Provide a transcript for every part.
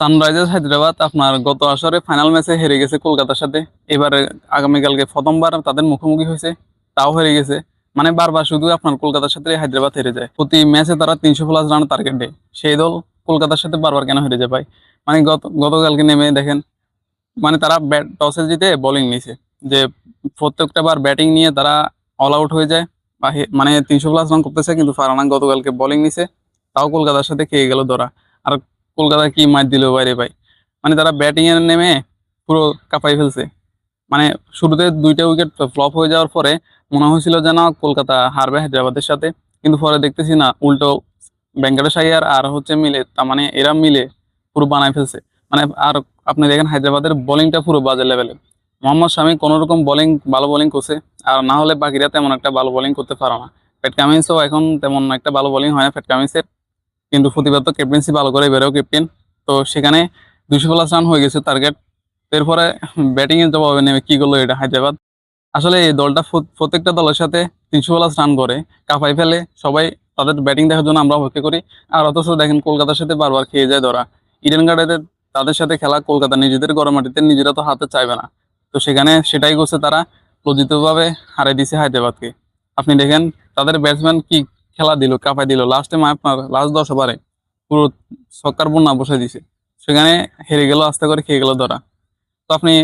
Sunrisers, Hyderabad, আপনার গত আসরে ফাইনাল ম্যাচে হেরে গেছে কলকাতার সাথে। এবারে আগামীকালকে প্রথমবার তাদের মুখোমুখি হয়েছে, তাও হেরে গেছে। মানে বারবার শুধু আপনার কলকাতার সাথে হায়দ্রাবাদ হেরে যায়। প্রতি ম্যাচে তারা তিনশো প্লাস রান টার্গেট দেয়। সেই দল কলকাতার সাথে বারবার কেন হেরে যায় ভাই? মানে গত, গতকালকে নেমে দেখেন মানে তারা ব্যাট টসে জিতে বোলিং নিছে। যে প্রত্যেকটা বার ব্যাটিং নিয়ে তারা অল আউট হয়ে যায়, বা মানে তিনশো প্লাস রান করতেছে, কিন্তু ফারানা গতকালকে বোলিং নিছে, তাও কলকাতার সাথে খেয়ে গেল ধরা। আর কলকাতা কি মার দিল বাইরে ভাই? মানে তারা ব্যাটিং এ নেমে পুরো কাঁপাই ফেলছে। মানে শুরুতে দুইটা উইকেট ফ্লপ হয়ে যাওয়ার পরে মনে হয়েছিল যেন কলকাতা হারবে হায়দ্রাবাদের সাথে, কিন্তু পরে দেখতেছি না, উল্টো ভেঙ্কটেশ আইয়ার আর হচ্ছে মিলে, তার মানে এরা মিলে পুরো বানায় ফেলছে। মানে আর আপনি দেখেন হায়দ্রাবাদের বোলিংটা পুরো বাজে লেভেলে মোহাম্মদ শামি কোনো রকম বোলিং ভালো বোলিং করছে, আর না হলে বাকিরা তেমন একটা ভালো বোলিং করতে পারে না। প্যাট কামিন্সও এখন তেমন একটা ভালো বোলিং হয় না ফ্যাট কামিন্সের কিন্তু প্রতিবার তো ক্যাপ্টেন্সি ভালো করে বেরোও ক্যাপ্টেন তো সেখানে দুশো প্লাস রান হয়ে গেছে টার্গেট এরপরে ব্যাটিং এর জবাবে নেমে কি করল এটা হায়দ্রাবাদ। আসলে এই দলটা প্রত্যেকটা দলের সাথে তিনশো প্লাস রান করে কাপাই ফেলে, সবাই তাদের ব্যাটিং দেখার জন্য আমরা অপেক্ষা করি। আর অথচ দেখেন কলকাতার সাথে বারবার খেয়ে যায় ধরা। ইডেন গার্ডেনের তাদের সাথে খেলা কলকাতা নিজেদের গরম মাটিতে নিজেরা তো হাতে চাইবে না। তো সেখানে সেটাই করছে তারা। লজ্জিতভাবে হারাই দিছে হায়দ্রাবাদকে। আপনি দেখেন তাদের ব্যাটসম্যান কি খেলা দিল কাপাই দিল। লাস্টে আপনার লাস্ট দশ ওভারে পুরো ছক্কার বন্যা বসে দিছে। সেখানে হেরে গেল, আস্তে করে খেয়ে গেল ধরা। তো আপনি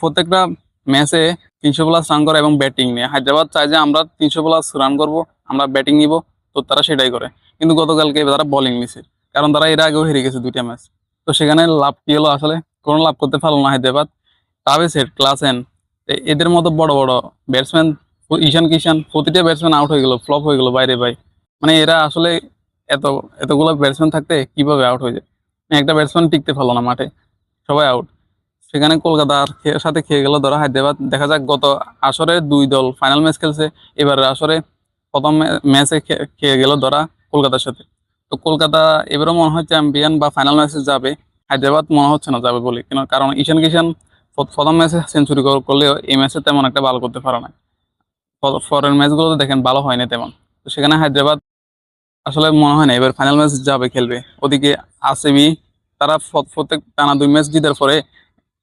প্রত্যেকটা ম্যাচে তিনশো প্লাস রান করে এবং ব্যাটিং নিয়ে। হায়দ্রাবাদ চায় যে আমরা তিনশো প্লাস রান করব, আমরা ব্যাটিং নিব, তো তারা সেটাই করে। কিন্তু গতকালকে তারা বোলিং নিছে, কারণ তারা এর আগেও হেরে গেছে দুইটা ম্যাচ তো সেখানে লাভ কি হলো আসলে? কোনো লাভ করতে পারল না হায়দ্রাবাদ। টাভেসের ক্লাসেন এদের মতো বড় বড় ব্যাটসম্যান ঈশান কিষান প্রতিটা ব্যাটসম্যান আউট হয়ে গেল ফ্লপ হয়ে গেল বাইরে ভাই। মানে এরা আসলে এত, এতগুলো ব্যাটসম্যান থাকতে কীভাবে আউট হয়ে যায়? মানে একটা ব্যাটসম্যান টিকতে পারল না মাঠে, সবাই আউট সেখানে কলকাতার সাথে খেয়ে গেল ধরা হায়দ্রাবাদ দেখা যাক গত আসরে দুই দল ফাইনাল ম্যাচ খেলছে এবারের আসরে প্রথম ম্যাচে খেয়ে গেল ধরা কলকাতার সাথে। তো কলকাতা এবারও মনে হয় চ্যাম্পিয়ন বা ফাইনাল ম্যাচে যাবে, হায়দ্রাবাদ মনে হচ্ছে না যাবে বলে। কেন কারণ ঈশান কিষান প্রথম ম্যাচে সেঞ্চুরি করলেও এই ম্যাচে তেমন একটা ভালো করতে পারে না। পরের ম্যাচগুলোতে দেখেন ভালো হয়নি তেমন। তো সেখানে হায়দ্রাবাদ আসলে মনে হয় না, এবার ফাইনাল ম্যাচ যাবে, খেলবে। ওদিকে আরসিবি তারা প্রত্যেক টানা দুই ম্যাচ জিতার পরে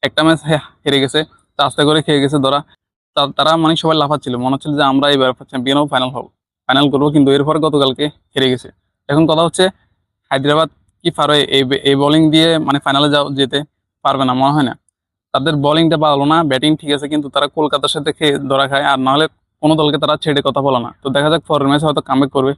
একটা ম্যাচ হেরে গেছে আস্তে করে খেয়ে গেছে ধরা। তারা মানে সবাই লাফাচ্ছিল, মনে হচ্ছিল যে আমরা এবার চ্যাম্পিয়ন হব ফাইনাল হব ফাইনাল করব, কিন্তু এরপর গতকালকে হেরে গেছে। এখন কথা হচ্ছে, হায়দ্রাবাদ কি পারবে এই এই বোলিং দিয়ে মানে ফাইনালে যাও যেতে পারবে না, মনে হয় না। তাদের বোলিংটা ভালো না ব্যাটিং ঠিক আছে, কিন্তু তারা কলকাতার সাথে খেয়ে ধরা খায়, আর নাহলে কোনো দলকে তারা ছেড়ে কথা বলে না। তো দেখা যাক পরের ম্যাচ হয়তো কামব্যাক করবে।